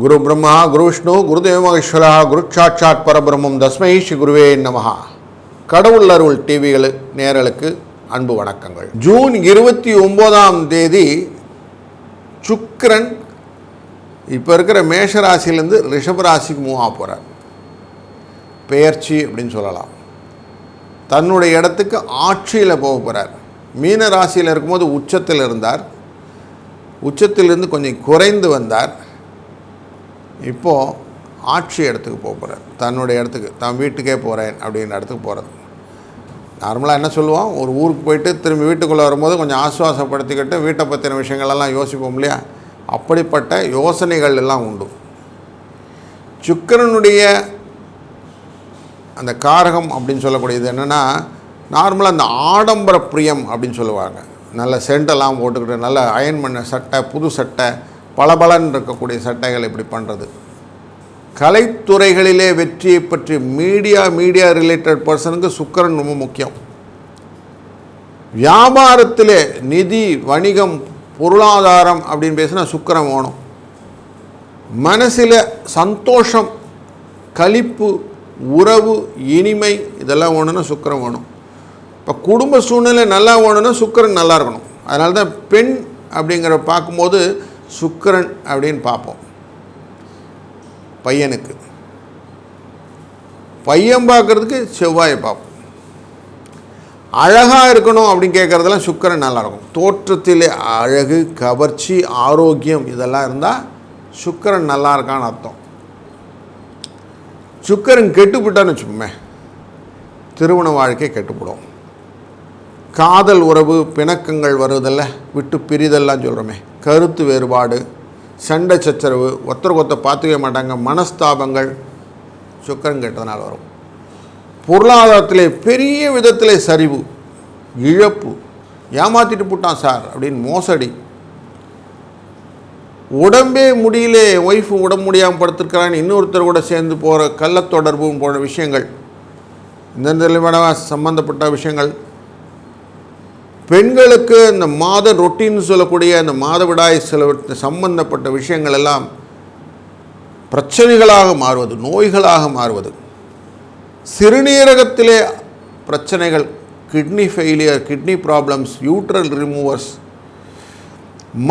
குரு பிரம்மா குரு விஷ்ணு குருதேவ மகேஸ்வரா குரு சாட்சாத் பரபிரம்மம் தஸ்மை ஸ்ரீ குருவே நமஹா. கடவுள் அருள் டிவிகள் நேரலுக்கு அன்பு வணக்கங்கள். ஜூன் இருபத்தி ஒம்போதாம் தேதி சுக்கரன் இப்போ இருக்கிற மேஷ ராசியிலேருந்து ரிஷப ராசிக்கு மூவ் ஆக போகிறார் பெயர்ச்சி அப்படின்னு சொல்லலாம். தன்னுடைய இடத்துக்கு ஆட்சியில் போக போகிறார் மீன ராசியில் இருக்கும்போது உச்சத்தில் இருந்தார். உச்சத்திலிருந்து கொஞ்சம் குறைந்து வந்தார். இப்போது ஆட்சி இடத்துக்கு போக போகிறேன் தன்னுடைய இடத்துக்கு தான் வீட்டுக்கே போகிறேன் அப்படின்ற இடத்துக்கு போகிறது நார்மலாக என்ன சொல்லுவோம்? ஒரு ஊருக்கு போயிட்டு திரும்பி வீட்டுக்குள்ளே வரும்போது கொஞ்சம் ஆசுவாசப்படுத்திக்கிட்டு வீட்டை பற்றின விஷயங்களெல்லாம் யோசிப்போம் இல்லையா? அப்படிப்பட்ட யோசனைகள் எல்லாம் உண்டு. சுக்கரனுடைய அந்த காரகம் அப்படின்னு சொல்லக்கூடியது என்னென்னா நார்மலாக அந்த ஆடம்பர பிரியம் அப்படின்னு சொல்லுவாங்க. நல்ல சென்டெல்லாம் போட்டுக்கிட்டு நல்ல அயன் பண்ண சட்டை புது சட்டை பளபளன்னு இருக்கக்கூடிய சட்டைகள் இப்படி பண்ணுறது கலைத்துறைகளிலே வெற்றியை பற்றி மீடியா மீடியா ரிலேட்டட் பர்சனுக்கு சுக்கரன் ரொம்ப முக்கியம். வியாபாரத்திலே நிதி வணிகம் பொருளாதாரம் அப்படின்னு பேசினா சுக்கரம் வேணும். மனசில் சந்தோஷம் களிப்பு உறவு இனிமை இதெல்லாம் வேணும்னா சுக்கரம் வேணும். இப்போ குடும்ப சூழ்நிலை நல்லா வேணும்னா சுக்கரன் நல்லா இருக்கணும். அதனால தான் பெண் அப்படிங்கிற பார்க்கும்போது சுக்கரன் அப்படின்னு பார்ப்போம். பையனுக்கு. பையன் பார்க்குறதுக்கு செவ்வாயை பார்ப்போம். அழகாக இருக்கணும் அப்படின்னு கேட்குறதெல்லாம் சுக்கரன் நல்லாயிருக்கும் தோற்றத்திலே அழகு கவர்ச்சி ஆரோக்கியம் இதெல்லாம் இருந்தால் சுக்கரன் நல்லா இருக்கான்னு அர்த்தம். சுக்கரன் கெட்டுப்பட்டான்னு வச்சுக்கோமே. திருமண வாழ்க்கை கெட்டுப்படும் காதல் உறவு பிணக்கங்கள் வருவதில்ல விட்டு பிரிதெல்லாம் சொல்கிறோமே கருத்து வேறுபாடு சண்டை சச்சரவு ஒருத்தருக்கு ஒருத்தர் பார்த்துக்க மாட்டாங்க மனஸ்தாபங்கள் சுக்கரம் கெட்டதுனால வரும். பொருளாதாரத்திலே பெரிய விதத்திலே சரிவு இழப்பு. ஏமாற்றிட்டு போட்டான் சார் அப்படின்னு மோசடி. உடம்பே முடியலே ஒய்ஃபு உடம்பு முடியாமல் படுத்திருக்கிறான்னு இன்னொருத்தர் கூட சேர்ந்து போகிற கள்ளத்தொடர்பு போன்ற விஷயங்கள். இந்த நிலைமையான சம்பந்தப்பட்ட விஷயங்கள். பெண்களுக்கு இந்த மாத ரொட்டின்னு சொல்லக்கூடிய அந்த மாதவிடாய் சில சம்பந்தப்பட்ட விஷயங்கள் எல்லாம் பிரச்சனைகளாக மாறுவது நோய்களாக மாறுவது. சிறுநீரகத்திலே பிரச்சனைகள் கிட்னி ஃபெயிலியர் கிட்னி ப்ராப்ளம்ஸ் யூட்ரல் ரிமூவர்ஸ்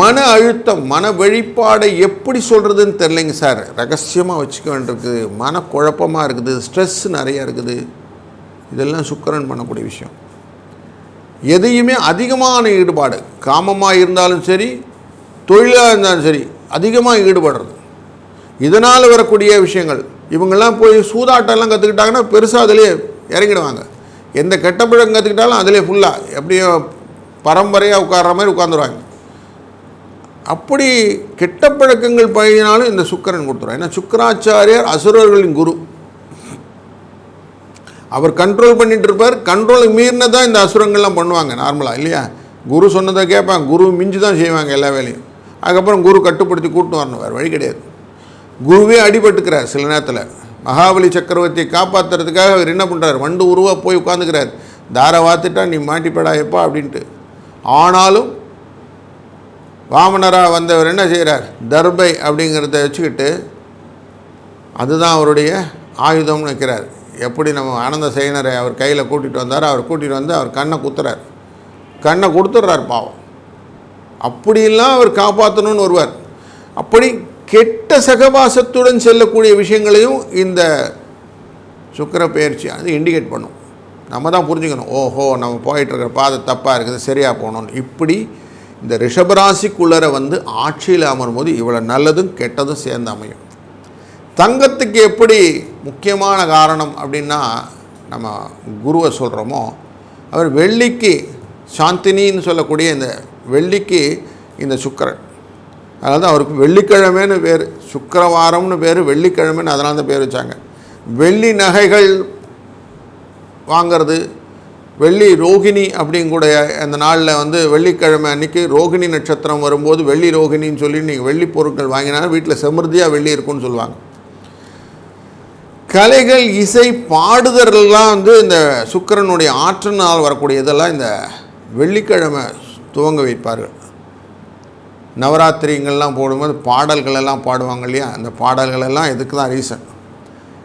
மன அழுத்தம் மன வெளிப்பாடை எப்படி சொல்கிறதுன்னு தெரிலைங்க சார். ரகசியமாக வச்சுக்க வேண்டியிருக்குது மன குழப்பமாக இருக்குது. ஸ்ட்ரெஸ் நிறையா இருக்குது. இதெல்லாம் சுக்கரன் பண்ணக்கூடிய விஷயம். எதையுமே அதிகமான ஈடுபாடு காமமாக இருந்தாலும் சரி தொழிலாக இருந்தாலும் சரி அதிகமாக ஈடுபடுறது. இதனால் வரக்கூடிய விஷயங்கள் இவங்கெல்லாம் போய் சூதாட்டம்லாம் கற்றுக்கிட்டாங்கன்னா பெருசாக அதிலே இறங்கிடுவாங்க. எந்த கெட்ட பழக்கம் கற்றுக்கிட்டாலும் அதிலே ஃபுல்லாக எப்படியோ பரம்பரையாக உட்கார்ற மாதிரி உட்காந்துருவாங்க அப்படி கெட்ட பழக்கங்கள் பழகினாலும் இந்த சுக்கரன் கொடுத்துரும் ஏன்னா சுக்கராச்சாரியார் அசுரர்களின் குரு. அவர் கண்ட்ரோல் பண்ணிட்டு இருப்பார் கண்ட்ரோலுக்கு மீறினதான் இந்த அசுரங்கள்லாம் பண்ணுவாங்க நார்மலாக இல்லையா? குரு சொன்னதை கேட்பாங்க. குரு மிஞ்சி தான் செய்வாங்க எல்லா வேலையும். அதுக்கப்புறம் குரு கட்டுப்படுத்தி கூட்டு வரணும் வேறு வழி கிடையாது. குருவே அடிபட்டுக்கிறார் சில நேரத்தில். மகாபலி சக்கரவர்த்தியை காப்பாற்றுறதுக்காக அவர் என்ன பண்ணுறார் வண்டு உருவாக போய் உட்காந்துக்கிறார் தாரை வாத்துட்டா நீ மாட்டிப்படா எப்பா? அப்படின்ட்டு. ஆனாலும் வாமனராக வந்தவர் என்ன செய்கிறார் தர்பை அப்படிங்கிறத வச்சுக்கிட்டு அதுதான் அவருடைய ஆயுதம்னு வைக்கிறார். எப்படி நம்ம ஆனந்த சைனரை அவர் கையில் கூட்டிகிட்டு வந்தார் அவர் கூட்டிகிட்டு வந்து அவர் கண்ணை குத்துறார். கண்ணை கொடுத்துட்றார் பாவம். அப்படிலாம் அவர் காப்பாற்றணும்னு வருவார் அப்படி கெட்ட சகவாசத்துடன் செல்லக்கூடிய விஷயங்களையும் இந்த சுக்கர பயிற்சி அது இண்டிகேட் பண்ணும். நம்ம தான் புரிஞ்சுக்கணும். ஓஹோ நம்ம போயிட்டுருக்கிற பாதை தப்பாக இருக்குது சரியாக போகணும்னு. இப்படி இந்த ரிஷபராசிக்குள்ளரை வந்து ஆட்சியில் அமரும் போது இவ்வளோ நல்லதும் கெட்டதும் சேர்ந்து அமையும். தங்கத்துக்கு எப்படி முக்கியமான காரணம் அப்படின்னா நம்ம குருவை சொல்கிறோமோ அவர் வெள்ளிக்கு சாந்தினின்னு சொல்லக்கூடிய இந்த வெள்ளிக்கு இந்த சுக்கரன். அதாவது அவருக்கு வெள்ளிக்கிழமைன்னு பேர் சுக்கரவாரம்னு பேர் வெள்ளிக்கிழமைன்னு அதனால தான் பேர் வச்சாங்க. வெள்ளி நகைகள் வாங்கிறது வெள்ளி ரோகிணி அப்படிங்கூடைய அந்த நாளில் வந்து வெள்ளிக்கிழமை அன்றைக்கி ரோகிணி நட்சத்திரம் வரும்போது வெள்ளி ரோகிணின்னு சொல்லி நீங்கள் வெள்ளி பொருட்கள் வாங்கினாலும் வீட்டில் செமிருதியாக வெள்ளி இருக்கும்னு சொல்லுவாங்க. கலைகள் இசை பாடுதல்லாம் வந்து இந்த சுக்கரனுடைய ஆற்றனால் வரக்கூடிய இதெல்லாம் இந்த வெள்ளிக்கிழமை துவங்க வைப்பார்கள். நவராத்திரிங்கள்லாம் போடும்போது பாடல்கள் எல்லாம் பாடுவாங்க இல்லையா? அந்த பாடல்கள் எல்லாம் இதுக்கு தான் ரீசன்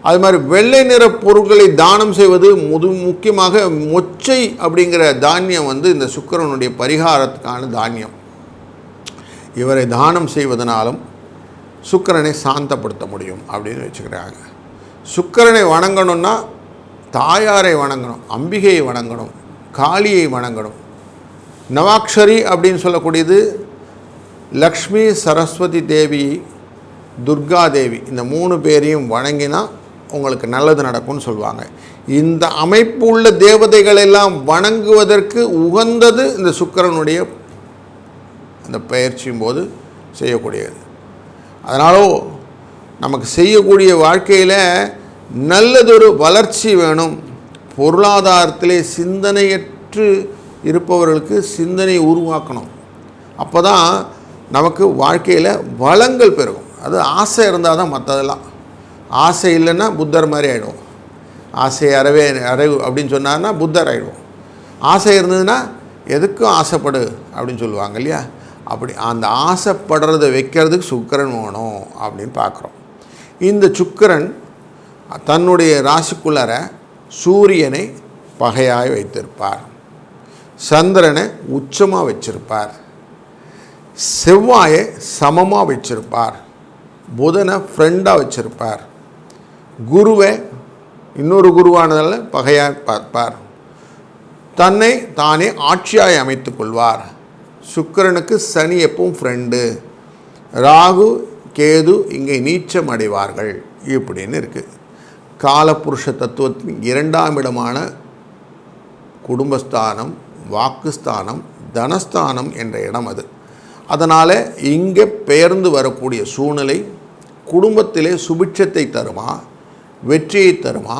அது மாதிரி வெள்ளை நிற பொருட்களை தானம் செய்வது முது முக்கியமாக மொச்சை அப்படிங்கிற தானியம் வந்து இந்த சுக்கிரனுடைய பரிகாரத்துக்கான தானியம். இவரை தானம் செய்வதனாலும் சுக்கிரனை சாந்தப்படுத்த முடியும் அப்படின்னு வச்சுக்கிறாங்க. சுக்கிரனை வணங்கணும்னா தாயாரை வணங்கணும் அம்பிகையை வணங்கணும் காளியை வணங்கணும். நவாக்ஷரி அப்படின்னு சொல்லக்கூடியது லக்ஷ்மி சரஸ்வதி தேவி துர்கா தேவி இந்த மூணு பேரையும் வணங்கினா உங்களுக்கு நல்லது நடக்கும்னு சொல்லுவாங்க. இந்த அமைப்பு உள்ள தேவதைகள் எல்லாம் வணங்குவதற்கு உகந்தது இந்த சுக்கிரனுடைய அந்த பயிற்சியும் போது செய்யக்கூடியது. அதனாலோ நமக்கு செய்யக்கூடிய வாழ்க்கையில் நல்லதொரு வளர்ச்சி வேணும். பொருளாதாரத்திலே சிந்தனையற்று இருப்பவர்களுக்கு சிந்தனை உருவாக்கணும். அப்போ தான் நமக்கு வாழ்க்கையில் வளங்கள் பெருகும். அது ஆசை இருந்தால் தான் மற்றதெல்லாம் ஆசை இல்லைன்னா புத்தர் மாதிரி ஆகிடும் ஆசை அறவே அறைவு அப்படின்னு சொன்னார்னா புத்தர் ஆகிடுவோம் ஆசை இருந்ததுன்னா எதுக்கும் ஆசைப்படு அப்படின்னு சொல்லுவாங்க இல்லையா? அப்படி அந்த ஆசைப்படுறதை வைக்கிறதுக்கு சுக்கரன் வேணும் அப்படின்னு பார்க்குறோம். இந்த சுக்கிரன் தன்னுடைய ராசிக்குள்ளார சூரியனை பகையாய் வைத்திருப்பார். சந்திரனை உச்சமாக வச்சிருப்பார். செவ்வாயை சமமாக வச்சிருப்பார். புதனை ஃப்ரெண்டாக வச்சிருப்பார். குருவை இன்னொரு குருவானதால் பகையாக பார்ப்பார். தன்னை தானே ஆட்சியாய் அமைத்து கொள்வார். சுக்கிரனுக்கு சனி எப்பவும் ஃப்ரெண்டு ராகு கேது இங்கே நீச்சம் அடைவார்கள். இப்படின்னு இருக்குது காலபுருஷ தத்துவத்தின் இரண்டாம் இடமான குடும்பஸ்தானம் வாக்குஸ்தானம் தனஸ்தானம் என்ற இடம் அது. அதனால் இங்கே பெயர்ந்து வரக்கூடிய சூழ்நிலை குடும்பத்திலே சுபிட்சத்தை தருமா வெற்றியை தருமா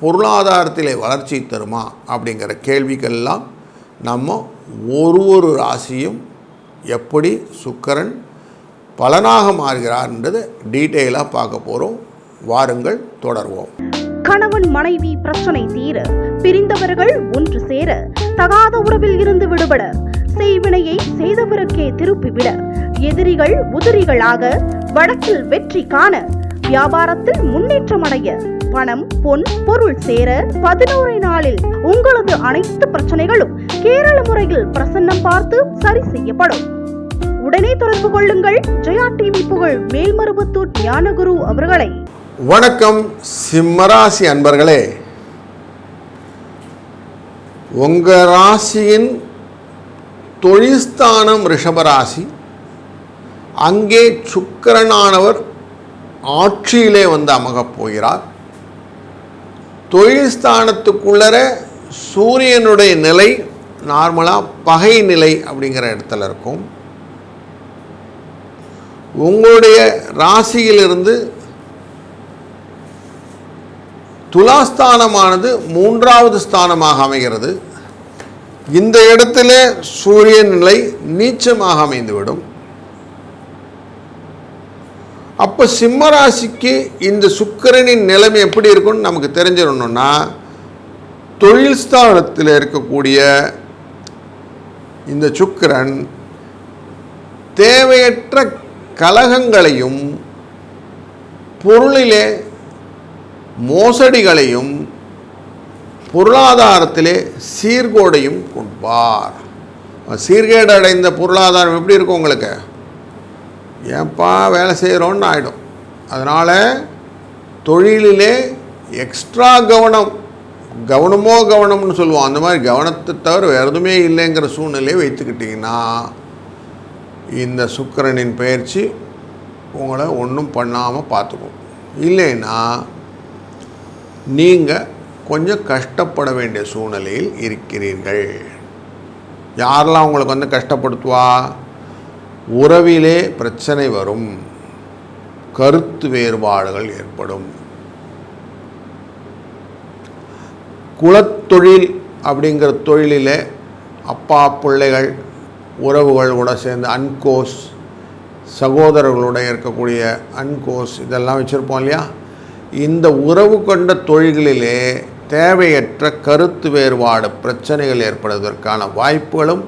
பொருளாதாரத்திலே வளர்ச்சியை தருமா அப்படிங்கிற கேள்விக்கெல்லாம் நம்ம ஒரு ஒரு ராசியும் எப்படி சுக்கரன் பலனாக மாறுகிறார்ன்றதை டீட்டெயிலாக பார்க்க போகிறோம் வாருங்கள் தொடர்வோம். கணவன் மனைவி பிரச்சனை தீர பிரிந்தவர்கள் ஒன்று சேர தகாத உறவில் இருந்து விடுபட செய்வினையை செய்தவருக்கே திருப்பிவிட எதிரிகள் உதிரிகளாக வழக்கில் வெற்றி காண வியாபாரத்தில் முன்னேற்றம் அடைய பணம் பொன் பொருள் சேர பதினோரு நாளில் உங்களது அனைத்து பிரச்சனைகளும் கேரள முறையில் பிரசன்னம் பார்த்து சரி செய்யப்படும். உடனே தொடர்பு கொள்ளுங்கள். ஜெயா டிவி புகழ் மேல்மருவத்தூர் ஞானகுரு அவர்களை. வணக்கம் சிம்மராசி அன்பர்களே. உங்கள் ராசியின் தொழில்ஸ்தானம் ரிஷபராசி அங்கே சுக்கிரனானவர் ஆட்சியிலே வந்து அமகப் போகிறார். தொழில் ஸ்தானத்துக்குள்ளர சூரியனுடைய நிலை நார்மலாக பகை நிலை அப்படிங்கிற இடத்துல இருக்கும். உங்களுடைய ராசியிலிருந்து துலாஸ்தானமானது மூன்றாவது ஸ்தானமாக அமைகிறது. இந்த இடத்துல சூரியன் நிலை நீச்சமாக அமைந்துவிடும். அப்போ சிம்ம ராசிக்கு இந்த சுக்கிரனின் நிலைமை எப்படி இருக்கும்னு நமக்கு தெரிஞ்சிடணும்னா தொழில் ஸ்தானத்தில் இருக்கக்கூடிய இந்த சுக்கிரன் தேவையற்ற கலகங்களையும் பொருளிலே மோசடிகளையும் பொருளாதாரத்திலே சீர்கோடையும் கொடுப்பார் சீர்கேடு அடைந்த பொருளாதாரம் எப்படி இருக்கும் உங்களுக்கு? ஏன்பா வேலை செய்கிறோன்னு ஆகிடும் அதனால் தொழிலிலே எக்ஸ்ட்ரா கவனம் கவனமோ கவனம்னு சொல்லுவோம். அந்த மாதிரி கவனத்தை தவிர வேறு எதுவுமே இல்லைங்கிற சூழ்நிலையை வைத்துக்கிட்டிங்கன்னா இந்த சுக்கிரனின் பயிற்சி உங்களை ஒன்றும் பண்ணாமல் பார்த்துக்கும். இல்லைன்னா நீங்கள் கொஞ்சம் கஷ்டப்பட வேண்டிய சூழ்நிலையில் இருக்கிறீர்கள். யாரெல்லாம் உங்களுக்கு வந்து கஷ்டப்படுத்துவா? உறவிலே பிரச்சனை வரும். கருத்து வேறுபாடுகள் ஏற்படும். குலத்தொழில் அப்படிங்கிற தொழிலில் அப்பா பிள்ளைகள் உறவுகள் கூட சேர்ந்து அன்கோஸ் சகோதரர்களோட இருக்கக்கூடிய அன்கோஸ் இதெல்லாம் வச்சுருப்போம் இல்லையா? இந்த உறவு கொண்ட தொழில்களிலே தேவையற்ற கருத்து வேறுபாடு பிரச்சனைகள் ஏற்படுவதற்கான வாய்ப்புகளும்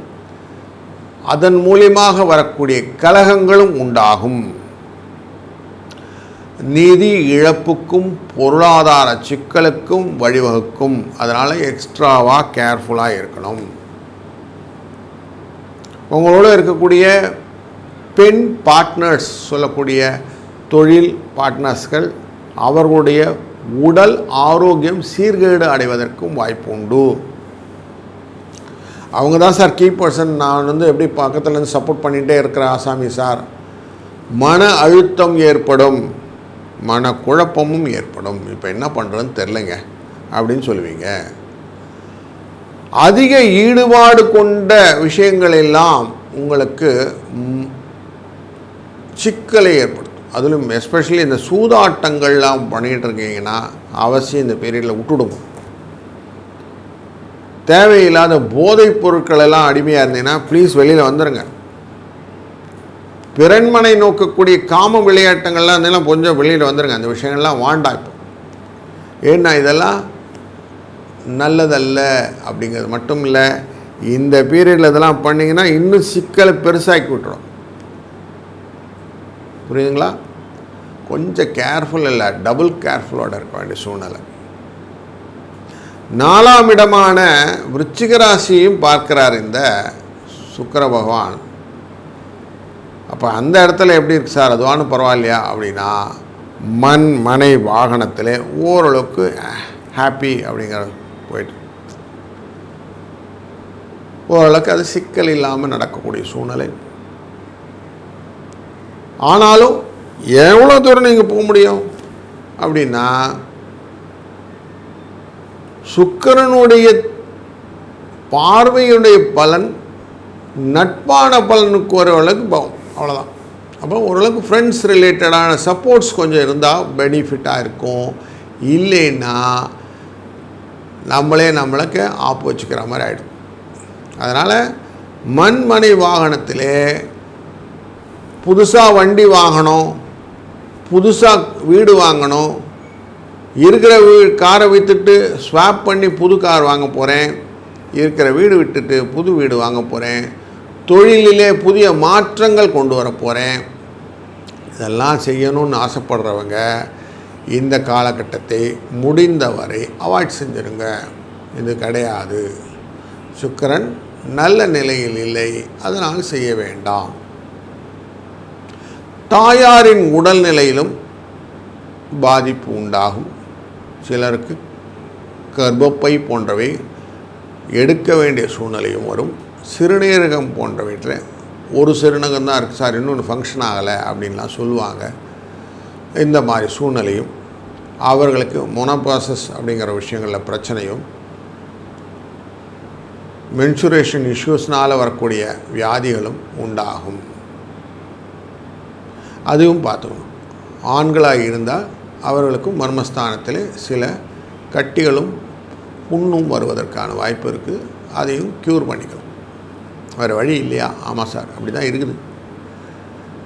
அதன் மூலியமாக வரக்கூடிய கலகங்களும் உண்டாகும். நிதி இழப்புக்கும் பொருளாதார சிக்கலுக்கும் வழிவகுக்கும். அதனால் எக்ஸ்ட்ராவாக கேர்ஃபுல்லாக இருக்கணும். உங்களோட இருக்கக்கூடிய பெண் பார்ட்னர்ஸ் சொல்லக்கூடிய தொழில் பார்ட்னர்ஸ்கள் அவர்களுடைய உடல் ஆரோக்கியம் சீர்கேடு அடைவதற்கும் வாய்ப்பு உண்டு. அவங்க தான் சார் கீ பர்சன் நான் வந்து எப்படி பக்கத்துலேருந்து சப்போர்ட் பண்ணிகிட்டே இருக்கிற ஆசாமி சார் மன அழுத்தம் ஏற்படும் மன குழப்பமும் ஏற்படும். இப்போ என்ன பண்ணுறதுன்னு தெரிலங்க அப்படின்னு சொல்லுவீங்க. அதிக ஈடுபாடு கொண்ட விஷயங்கள் எல்லாம் உங்களுக்கு சிக்கலை ஏற்படுத்தும். அதிலும் எஸ்பெஷலி இந்த சூதாட்டங்கள்லாம் பண்ணிகிட்டு இருக்கீங்கன்னா அவசியம் இந்த பீரியடில் விட்டுடுங்க. தேவையில்லாத போதைப் பொருட்கள் எல்லாம் அடிமையாக இருந்தீங்கன்னா ப்ளீஸ் வெளியில் வந்துடுங்க பிறன்மனை நோக்கக்கூடிய காம விளையாட்டுங்கள்லாம் இருந்தெல்லாம் கொஞ்சம் வெளியில் வந்துடுங்க அந்த விஷயங்கள்லாம் வாண்டாம் இப்போ. ஏன்னா இதெல்லாம் நல்லதல்ல அப்படிங்கிறது மட்டும் இல்லை இந்த பீரியடில் இதெல்லாம் பண்ணிங்கன்னா இன்னும் சிக்கலை பெருசாக்கி விட்டுரும். புரியுதுங்களா? கொஞ்சம் கேர்ஃபுல் இல்லை டபுள் கேர்ஃபுல்லோட இருக்க வேண்டிய சூழ்நிலை. நாலாம் இடமான விருச்சிக ராசியையும் பார்க்கிறார் இந்த சுக்கர பகவான். அப்போ அந்த இடத்துல எப்படி இருக்கு சார்? அதுவானு பரவாயில்லையா? அப்படின்னா மண் மனை வாகனத்தில் ஓரளவுக்கு ஹாப்பி அப்படிங்கிறது போயிட்டு. ஓரளவுக்கு அது சிக்கல் இல்லாமல் நடக்கக்கூடிய சூழ்நிலை. ஆனாலும் எவ்வளோ தூரம் நீங்கள் போக முடியும்? அப்படின்னா சுக்கிரனுடைய பார்வையுடைய பலன் நட்பான பலனுக்கு ஓரளவுக்கு போகும். அவ்வளோதான் அப்போ ஓரளவுக்கு ஃப்ரெண்ட்ஸ் ரிலேட்டடான சப்போர்ட்ஸ் கொஞ்சம் இருந்தால் பெனிஃபிட்டாக இருக்கும். இல்லைன்னா நம்மளே நம்மளுக்கு ஆப்பு வச்சுக்கிற மாதிரி ஆகிடும் அதனால் மண்மனை வாகனத்திலே புதுசாக வண்டி வாங்கணும் புதுசாக வீடு வாங்கணும் இருக்கிற வீ காரை விற்றுட்டு ஸ்வாப் பண்ணி புது கார் வாங்க போகிறேன் இருக்கிற வீடு விட்டுட்டு புது வீடு வாங்க போகிறேன் தொழிலிலே புதிய மாற்றங்கள் கொண்டு வர போகிறேன் இதெல்லாம் செய்யணும்னு ஆசைப்படுறவங்க இந்த காலகட்டத்தை முடிந்தவரை அவாய்ட் செஞ்சுருங்க. இது கிடையாது. சுக்கரன் நல்ல நிலையில் இல்லை. அதனால் செய்ய வேண்டாம். தாயாரின் உடல்நிலையிலும் பாதிப்பு உண்டாகும். சிலருக்கு கர்ப்பப்பை போன்றவை எடுக்க வேண்டிய சூழ்நிலையும் வரும். சிறுநீரகம் போன்றவற்றில் ஒரு சிறுநகம் தான் இருக்குது சார் இன்னொன்று ஃபங்க்ஷன் ஆகலை அப்படின்லாம் சொல்லுவாங்க. இந்த மாதிரி சூழ்நிலையும் அவர்களுக்கு மொனோபாசஸ் அப்படிங்கிற விஷயங்களில் பிரச்சனையும் மென்சுரேஷன் இஷ்யூஸ்னால் வரக்கூடிய வியாதிகளும் உண்டாகும். அதுவும் பார்த்துக்கணும். ஆண்களாக இருந்தால் அவர்களுக்கும் மர்மஸ்தானத்தில் சில கட்டிகளும் புண்ணும் வருவதற்கான வாய்ப்பு இருக்குது. அதையும் க்யூர் பண்ணிக்கணும். வேறு வழி இல்லையா? ஆமாம் சார் அப்படி தான் இருக்குது.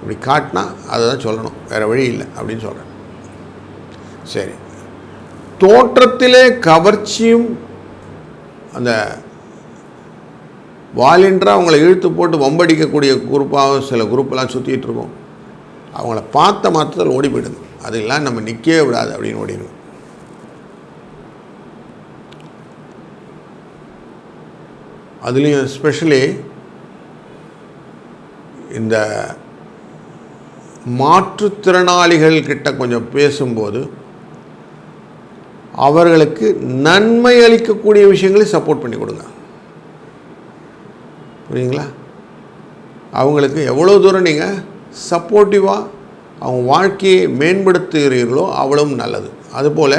அப்படி காட்டினா அதை தான் சொல்லணும். வேறு வழி இல்லை அப்படின்னு சொல்கிறேன் சரி. தோற்றத்திலே கவர்ச்சியும் அந்த வாலின்றாக அவங்கள இழுத்து போட்டு வம்படிக்கக்கூடிய குரூப்பாக சில குரூப்பெல்லாம் சுற்றிட்டு இருக்கோம். அவங்கள பார்த்த மாத்திரத்தில் ஓடி போயிடுது. அதெல்லாம் நம்ம நிற்கவே விடாது அப்படின்னு ஓடிடுவோம் அதுலேயும் எஸ்பெஷலி இந்த மாற்றுத்திறனாளிகள் கிட்ட கொஞ்சம் பேசும்போது அவர்களுக்கு நன்மை அளிக்கக்கூடிய விஷயங்களை சப்போர்ட் பண்ணி கொடுங்க. புரியுங்களா அவங்களுக்கு எவ்வளோ தூரம் நீங்கள் சப்போர்ட்டிவாக அவங்க வாழ்க்கையை மேம்படுத்துகிறீர்களோ அவ்வளவும் நல்லது. அதுபோல்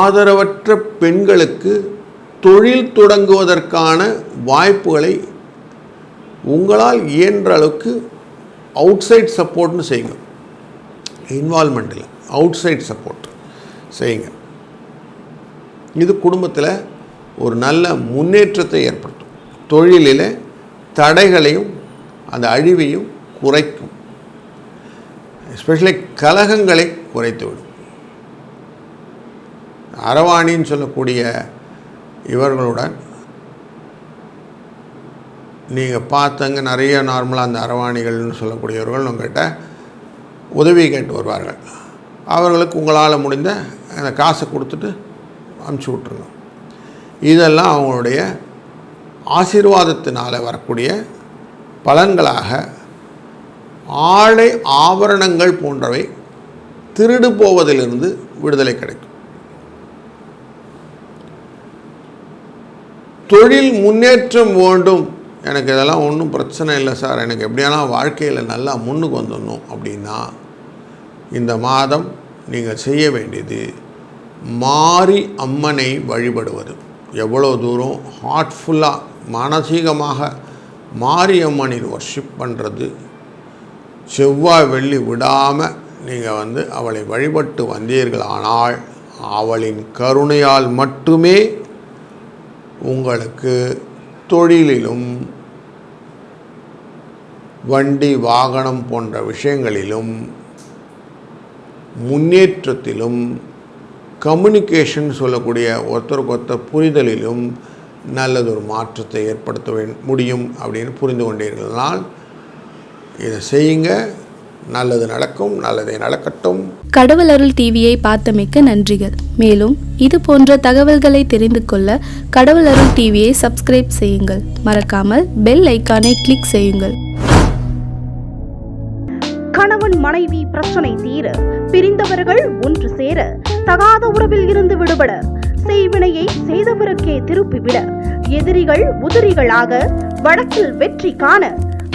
ஆதரவற்ற பெண்களுக்கு தொழில் தொடங்குவதற்கான வாய்ப்புகளை உங்களால் இயன்ற அளவுக்கு அவுட் சைட் சப்போர்ட்னு செய்யுங்க. இன்வால்மெண்ட் இல்லை அவுட் சைட் சப்போர்ட் செய்யுங்க. இது குடும்பத்தில் ஒரு நல்ல முன்னேற்றத்தை ஏற்படுத்தும். தொழிலில் தடைகளையும் அந்த அழிவையும் குறைக்கும். எஸ்பெஷலி கலகங்களை குறைத்துவிடும் அரவாணின்னு சொல்லக்கூடிய இவர்களுடன் நீங்கள் பார்த்தங்க நிறைய நார்மலாக அந்த அரவாணிகள்னு சொல்லக்கூடியவர்கள் உங்கள்கிட்ட உதவி கேட்டு வருவார்கள். அவர்களுக்கு உங்களால் முடிந்த அந்த காசை கொடுத்துட்டு அமுச்சு விட்ருங்க இதெல்லாம் அவங்களுடைய ஆசீர்வாதத்தினால் வரக்கூடிய பலன்களாக ஆடை ஆபரணங்கள் போன்றவை திருடு போவதிலிருந்து விடுதலை கிடைக்கும். தொழில் முன்னேற்றம் வேண்டும். எனக்கு இதெல்லாம் ஒன்றும் பிரச்சனை இல்லை சார். எனக்கு எப்படியெல்லாம் வாழ்க்கையில் நல்லா முன்னுக்கு வந்துடணும் அப்படின்னா இந்த மாதம் நீங்கள் செய்ய வேண்டியது மாரி அம்மனை வழிபடுவது. எவ்வளோ தூரம் ஹார்ட்ஃபுல்லாக மானசீகமாக மாரியம்மனின் ஒர்ஷிப் பண்ணுறது செவ்வாய் வெள்ளி விடாமல் நீங்கள் வந்து அவளை வழிபட்டு வந்தீர்கள் ஆனால் அவளின் கருணையால் மட்டுமே உங்களுக்கு தொழிலிலும் வண்டி வாகனம் போன்ற விஷயங்களிலும் முன்னேற்றத்திலும் கம்யூனிகேஷன் சொல்லக்கூடிய ஒருத்தருக்கு ஒருத்தர் புரிதலிலும் நல்லதொரு மாற்றத்தை ஏற்படுத்த முடியும் அப்படின்னு புரிந்து கொண்டீர்களால் இதை செய்யுங்க. நல்லது நடக்கும் நல்லதே நடக்கட்டும். கடவுள் அருள் டிவியை பார்த்தமைக்க நன்றிகள். மேலும் இது போன்ற தகவல்களை தெரிந்து கொள்ள கடவுள் அருள் டிவியை சப்ஸ்கிரைப் செய்யுங்கள். மறக்காமல் பெல் ஐக்கானை கிளிக் செய்யுங்கள். கணவன் மனைவி பிரச்சனை தீர பிரிந்தவர்கள் ஒன்று சேர தகாத உறவில் இருந்து விடுபட செய்வினையை செய்தவருக்கே திருப்பிவிட எதிரிகள் உதிரிகளாக வழக்கில் வெற்றி காண